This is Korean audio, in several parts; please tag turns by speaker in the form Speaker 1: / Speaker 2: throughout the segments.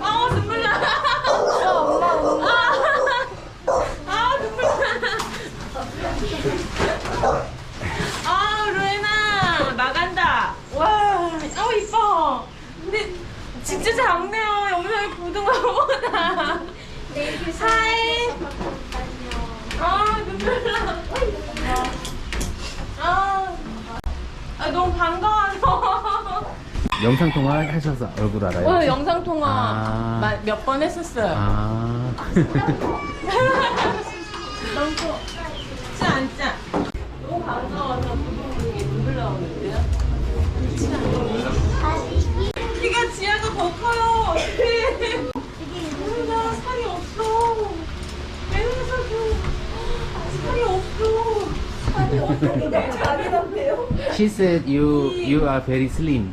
Speaker 1: 아 눈물 나.
Speaker 2: 엄마 엄마.
Speaker 1: 아 눈물 나. 아 루에나 나간다. 와, 아 이뻐. 근데 진짜 작네요. 영상에
Speaker 2: pagpunta niyo.
Speaker 1: 아 눈물 나. 아, 아 너무 반가워서.
Speaker 3: 영상 통화 하셔서 얼굴 알아요?
Speaker 1: 오늘 영상 통화
Speaker 3: 아.
Speaker 1: 몇번 했었어요.
Speaker 3: 아.
Speaker 1: 너무 진짜 앉자. 너무 반가워서 부분이 눈물 나오는데요. 키가 지아가 더 커요. 어떡해. 누나 살이 없어. 매운사도 살이 없어. 살이 없어. 자기한테요?
Speaker 3: She said you you are very slim.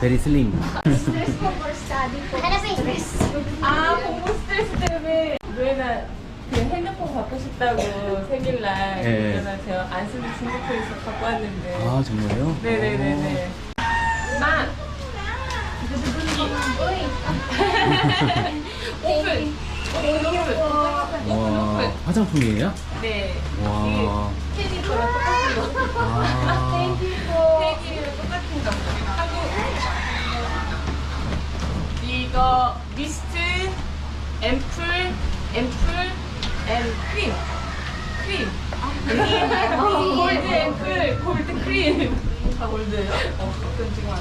Speaker 3: Very slim.
Speaker 2: Stress ko for study ko. Stress.
Speaker 1: 아 공부 스트레스 때문에 노예나 그 핸드폰 갖고 싶다고 생일날
Speaker 3: 예.
Speaker 1: 그래서 제가 안 쓰는 싱가포르에서 갖고 왔는데
Speaker 3: 아 정말요?
Speaker 1: 네네네네 마 오픈 오픈 오픈
Speaker 3: 와 화장품이에요?
Speaker 1: 네
Speaker 3: 와.
Speaker 1: 거랑 똑같은 거
Speaker 3: 아.
Speaker 1: 캔디랑 똑같은 거 하고 이거 미스트 앰플 앰플 앤 크림 크림 골드 앰플 골드 크림 다 골드예요? 어 그건 지금 안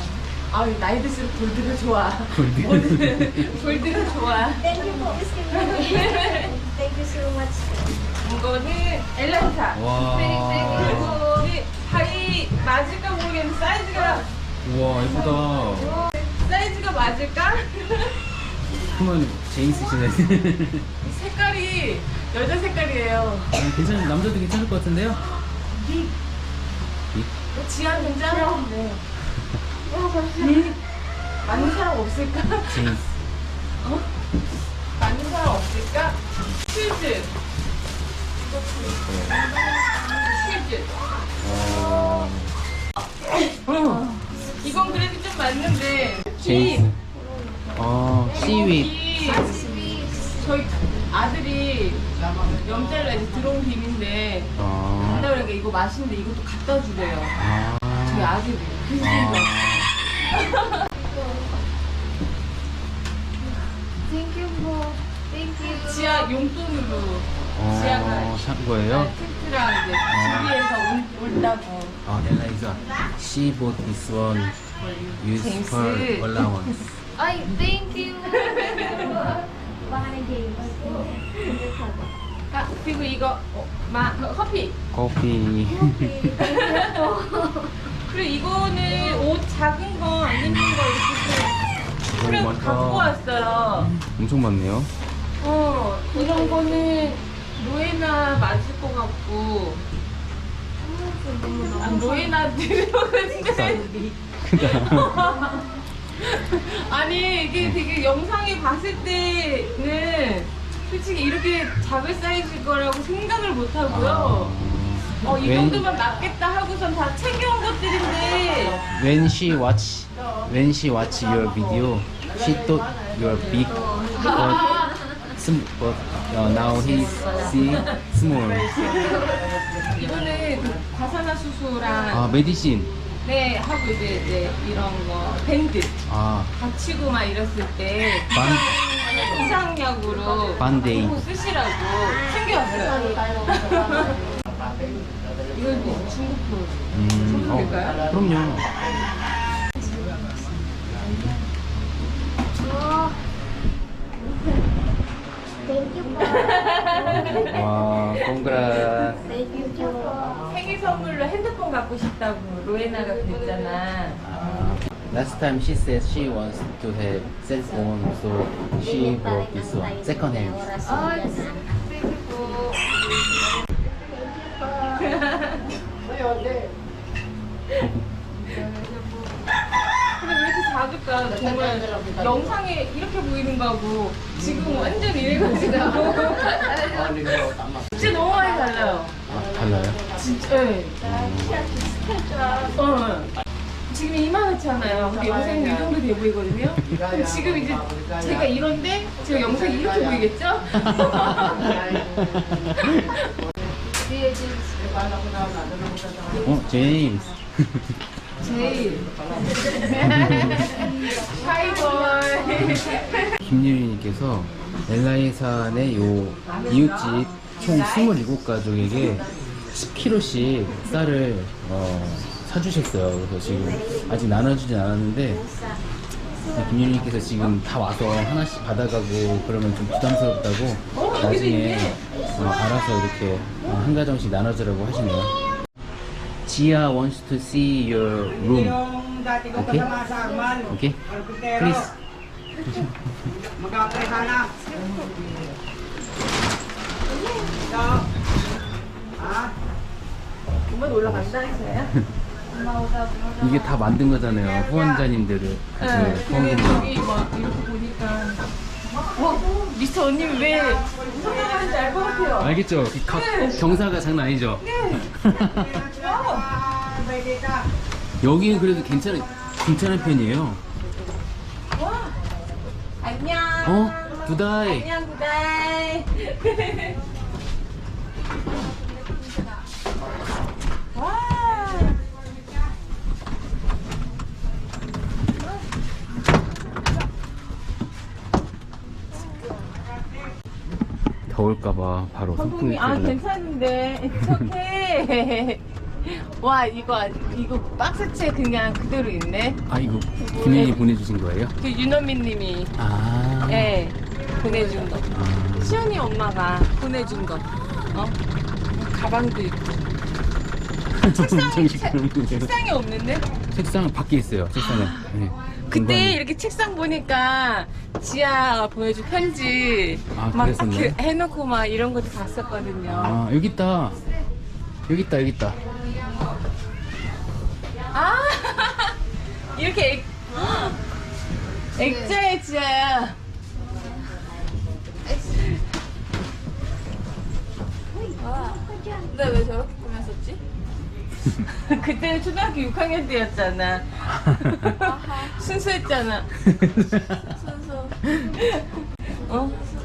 Speaker 1: 아, 나이 들수록 골드가 좋아.
Speaker 3: 골드.
Speaker 1: 골드. 골드가 좋아.
Speaker 2: Thank you Miss Kimberly. Thank you so much.
Speaker 1: 이거는 엘란타.
Speaker 3: 와.
Speaker 1: 그리고 이 다리 맞을까 모르겠는데 사이즈가
Speaker 3: 우와 예쁘다.
Speaker 1: 맞을까?
Speaker 3: 그러면 제이스시네.
Speaker 1: 이 색깔이 여자 색깔이에요.
Speaker 3: 아, 괜찮은 남자도 괜찮을 것 같은데요?
Speaker 1: 어, 지한 괜찮아? 네. 맞는 사람 없을까?
Speaker 3: 제이스.
Speaker 1: 어? 맞는 사람 없을까? 슈즈. 슈즈.
Speaker 3: 어.
Speaker 1: 이건 그래도 좀 맞는데.
Speaker 3: 제이스. 어 시윗.
Speaker 1: 이 저희 아들이 염자를 이제 들어온 김인데
Speaker 3: 어.
Speaker 1: 간다 그러니까 이거 맛있는데 이것도 갖다 주래요.
Speaker 3: 아.
Speaker 1: 저희 아들이. 그래서
Speaker 3: 아.
Speaker 2: Thank you po. Thank you.
Speaker 1: 지하 용돈으로
Speaker 3: 어.
Speaker 1: 지하가
Speaker 3: 산 거예요?
Speaker 1: 텐트랑 이제 준비해서 온- 온다고.
Speaker 3: 아 엘라이자. She bought this one. Use
Speaker 1: 제임스.
Speaker 3: her allowance.
Speaker 2: Ay, thank you. James.
Speaker 1: 아, 그리고 이거 어, 마 커피.
Speaker 3: 커피.
Speaker 1: 그리고 이거는 옷 작은 거 안 입는 거 이렇게 그래
Speaker 3: 많다.
Speaker 1: 갖고 왔어요.
Speaker 3: 엄청 많네요.
Speaker 1: 어 이런 거는 로에나 맞을 것 같고 아, 로에나 들어오는데 아니 이게 되게 영상에 봤을 때는 솔직히 이렇게 작을 사이즈일 거라고 생각을 못 하고요. 어, 이
Speaker 3: 웬-
Speaker 1: 정도면 맞겠다 하고선 다 챙겨온 것들인데
Speaker 3: When she watch, when she watch your video, she thought you're big, but, sm, but uh, now he's see small.
Speaker 1: 이거는 과산화수소랑
Speaker 3: 아 메디신.
Speaker 1: 네 하고 이제, 이제 이런 거 밴드
Speaker 3: 아
Speaker 1: 다치고 막 이랬을 때
Speaker 3: 반.
Speaker 1: 이상약으로
Speaker 3: 반데이.
Speaker 1: 그거 쓰시라고 챙겨왔어요. 이거 뭐 중국도
Speaker 3: 음, 어,
Speaker 1: 될까요?
Speaker 3: 그럼요.
Speaker 2: Thank you po.
Speaker 3: 와, congrats.
Speaker 2: Thank you po.
Speaker 1: 생일 선물로 핸드폰 갖고 싶다고 로에나가 그랬잖아.
Speaker 3: Last time she said she wants to have cell phone, so she bought this one, second hand.
Speaker 1: 아, po. 근데 왜 작을까? 정말 영상에 이렇게 보이는 거하고 지금 완전 이래가지고 진짜 너무 많이 달라요.
Speaker 3: 아, 달라요?
Speaker 1: 진짜. 네. 어. 지금 이만하잖아요. 근데 영상이 이 정도 돼 보이거든요. 그럼 지금 이제 제가 이런데 제가 영상이 이렇게 보이겠죠?
Speaker 3: 어, 제임스.
Speaker 1: 제일 하이볼
Speaker 3: 김유리님께서 엘라이산의 요 이웃집 총 27가족에게 10kg씩 쌀을 어, 사주셨어요. 그래서 지금 아직 나눠주진 않았는데 김유리님께서 지금 다 와서 하나씩 받아가고 그러면 좀 부담스럽다고 나중에 어, 알아서 이렇게 어, 한 가정씩 나눠주라고 하시네요. 지아 wants to see your room. Okay. Okay? Please.
Speaker 1: 정말 올라간다 했어요?
Speaker 3: 이게 다 만든 거잖아요. 후원자님들을.
Speaker 1: 네,
Speaker 3: 그
Speaker 1: 근데 막 이렇게 보니까 어? 미스터 언님 왜 성공하는지 알 것 같아요
Speaker 3: 알겠죠? 그 각- 경사가 장난 아니죠?
Speaker 4: Ah, data.
Speaker 3: 여기는 그래도 괜찮은, 괜찮은 편이에요.
Speaker 1: 와 안녕
Speaker 3: 어? 두다이.
Speaker 1: 안녕 구다이 와
Speaker 3: 더울까봐 바로 선풍기
Speaker 1: 선풍기 아. 괜찮은데 어떡해 와 이거 이거 박스채 그냥 그대로 있네
Speaker 3: 아, 이거 김현이 보내주신 거예요?
Speaker 1: 그 윤현민 님이
Speaker 3: 아.
Speaker 1: 예 보내준 거
Speaker 3: 아.
Speaker 1: 시연이 엄마가 보내준 거 어? 가방도 있고 책상이
Speaker 3: 정식
Speaker 1: 책-
Speaker 3: 그런 거예요.
Speaker 1: 책상이 없는데
Speaker 3: 책상 밖에 있어요, 책상에. 네.
Speaker 1: 그때
Speaker 3: 공간이.
Speaker 1: 이렇게 책상 보니까 지아가 보내준 편지
Speaker 3: 아,
Speaker 1: 막
Speaker 3: 그랬었나요?
Speaker 1: 이렇게 해놓고 막 이런 것도 봤었거든요
Speaker 3: 아, 여기 있다. 여기 있다, 여기 있다.
Speaker 1: 아! 이렇게 액, 액자의 지아야. 나왜 저렇게 꾸몄었지? 그때는 초등학교 6학년 때였잖아. 순수했잖아. 순수. 어?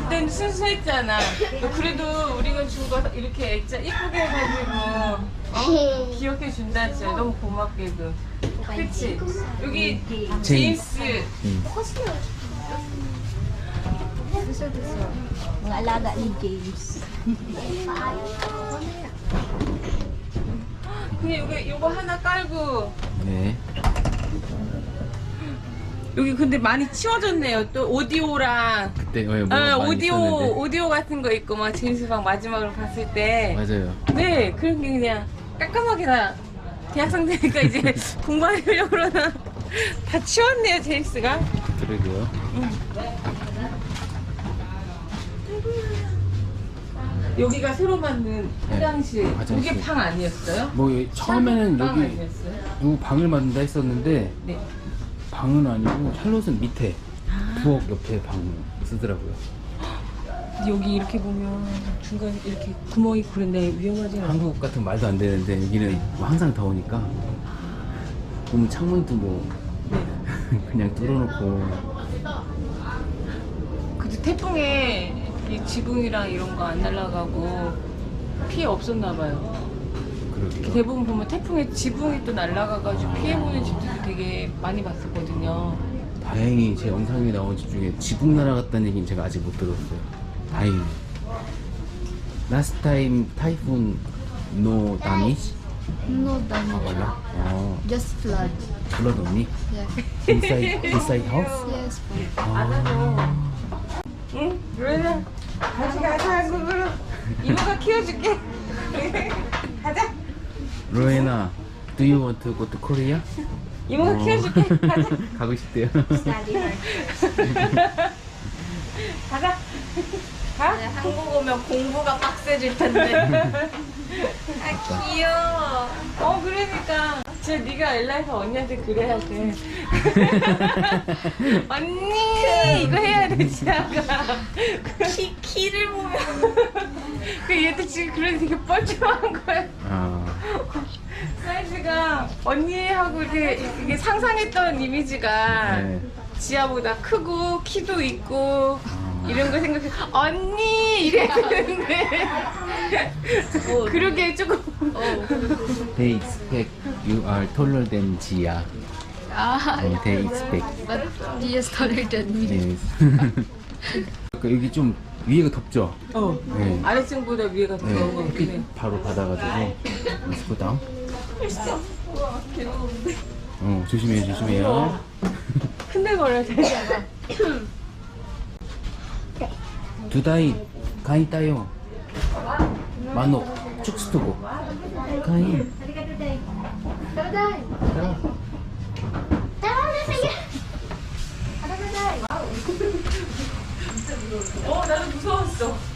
Speaker 1: 그땐 순수했잖아 그래도 우리가 준거 이렇게 액자 이쁘게 해가지고 어? 기억해 준다 진짜 너무 고맙게 그 그치? 여기 제임스
Speaker 3: 음.
Speaker 2: Mga alaga ni James.
Speaker 1: 그냥 여기 요거 하나 깔고
Speaker 3: 네.
Speaker 1: 여기 근데 많이 치워졌네요 또 오디오랑
Speaker 3: 그때, 어, 뭐
Speaker 1: 아,
Speaker 3: 많이
Speaker 1: 오디오
Speaker 3: 있었는데.
Speaker 1: 오디오 같은 거 있고 막 제임스 방 마지막으로 봤을 때
Speaker 3: 맞아요.
Speaker 1: 네, 그런 게 그냥 깔끔하게 다 대학생 되니까 이제 공부하려고 그러나 다 치웠네요, 제임스가.
Speaker 3: 그러게요.
Speaker 1: 여기가 새로 만든
Speaker 3: 네,
Speaker 1: 화장실.
Speaker 3: 화장실.
Speaker 1: 이게 방 아니었어요?
Speaker 3: 뭐, 이- 처음에는
Speaker 1: 방
Speaker 3: 여기,
Speaker 1: 아니었어요?
Speaker 3: 요 방을 만든다 했었는데,
Speaker 1: 네.
Speaker 3: 방은 아니고, 샬롯은 밑에, 부엌 옆에 방을 쓰더라고요.
Speaker 1: 근데 여기 이렇게 보면 중간에 이렇게 구멍이 그런데 위험하지 않아요?
Speaker 3: 한국 같은 말도 안 되는데, 여기는 뭐 항상 더우니까, 보면 창문도 뭐,
Speaker 1: 네.
Speaker 3: 그냥 뚫어놓고,
Speaker 1: 그래도 태풍에 이 지붕이랑 이런 거 안 날아가고 피해 없었나 봐요.
Speaker 3: 그러게요.
Speaker 1: 대부분 보면 태풍에 지붕이 또 날아가가지고 피해보는 집들도 되게 많이 봤었거든요.
Speaker 3: 다행히 제 영상에 나온 집 중에 지붕 날아갔다는 얘기는 제가 아직 못 들었어요. 다행히. Last time typhoon no damage?
Speaker 2: No
Speaker 3: 아
Speaker 2: damage.
Speaker 3: 몰라? 어,
Speaker 2: Just flood.
Speaker 3: blood only?
Speaker 2: Yeah.
Speaker 3: Inside, inside house?
Speaker 2: Yes.
Speaker 3: 아,
Speaker 1: 응? 루에나 같이 가자 한국으로 이모가 키워줄게 가자
Speaker 3: 로에나, do you want to go to Korea?
Speaker 1: 이모가
Speaker 3: 어.
Speaker 1: 키워줄게 가자
Speaker 3: 가고 싶대요.
Speaker 1: 가자 가?
Speaker 2: 네, 한국 오면 공부가 빡세질 텐데. 아 귀여워.
Speaker 1: 어 그러니까 진짜 네가 엘라에서 언니한테 그래야 돼 언니 이거 해야 돼 지아가
Speaker 2: 키 키를 보면.
Speaker 1: 그 얘도 지금 그래서 되게 뻘쭘한 거야
Speaker 3: 아,
Speaker 1: 사이즈가 언니하고 이렇게 이게 상상했던 이미지가
Speaker 3: 네.
Speaker 1: 지아보다 크고 키도 있고 이런 거 생각해 언니 이랬는데 그러게 조금
Speaker 3: They expect you are taller than Jia.
Speaker 2: 아,
Speaker 3: 어, they expect.
Speaker 2: but he is taller than me.
Speaker 3: Yes. 그러니까 여기 좀 위에가 덥죠?
Speaker 1: 어
Speaker 3: 네.
Speaker 1: 아래층보다 위에가 더
Speaker 3: 네.
Speaker 1: 더운 거 같긴 해
Speaker 3: 바로 받아가지고. Let's go down.
Speaker 1: 우와 괴로운데
Speaker 3: 어, 조심해요, 조심해요.
Speaker 1: 큰데 걸려 되잖아
Speaker 3: 두다이 가이 따요. 만옥 축스토고. 가이. 따 어 나도 무서웠어.